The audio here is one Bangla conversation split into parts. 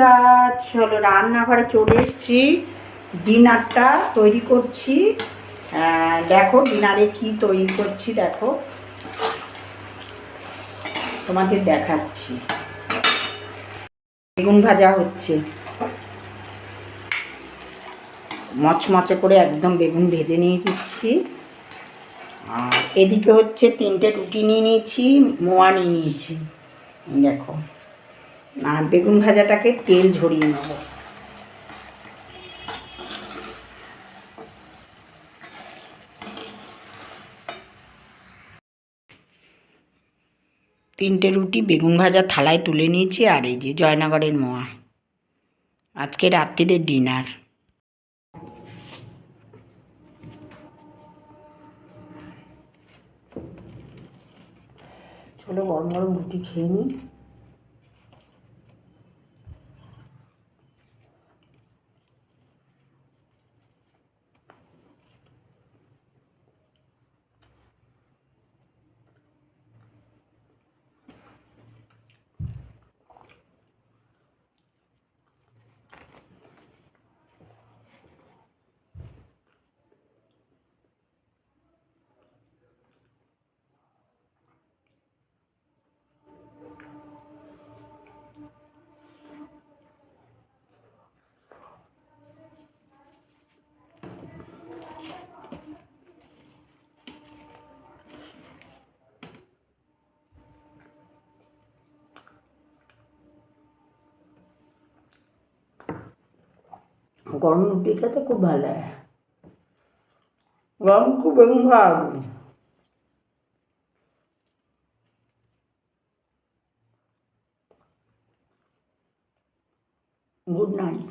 বন্ধুরা, চলো রান্নাঘরে চলে এসেছি। ডিনারটা তৈরি করছি। দেখো ডিনারে কি তৈরি করছি, দেখো। তোমাদের দেখাচ্ছি। বেগুন ভাজা হচ্ছে। মচমচে করে একদম বেগুন ভেজে নিয়ে দিচ্ছি আর এদিকে হচ্ছে তিনটে রুটি নিয়ে নিয়েছি, মোয়া নিয়ে নিয়েছি। দেখো। আর বেগুন ভাজাটাকে তেল ঝরিয়ে নেব। তিনটে রুটি বেগুন ভাজা থালায় তুলে নিয়েছি আর এই যে জয়নগরের মোয়া। আজকে রাত্রিরের ডিনার। চলো গরম গরম রুটি খেয়ে নিই। গরম রুটি খেতে খুব ভালো লাগে গরম খুব বেগুন খাওয়াবো গুড নাইট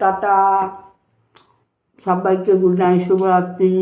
টাটা সবাইকে গুড নাইট শুভরাত্রি।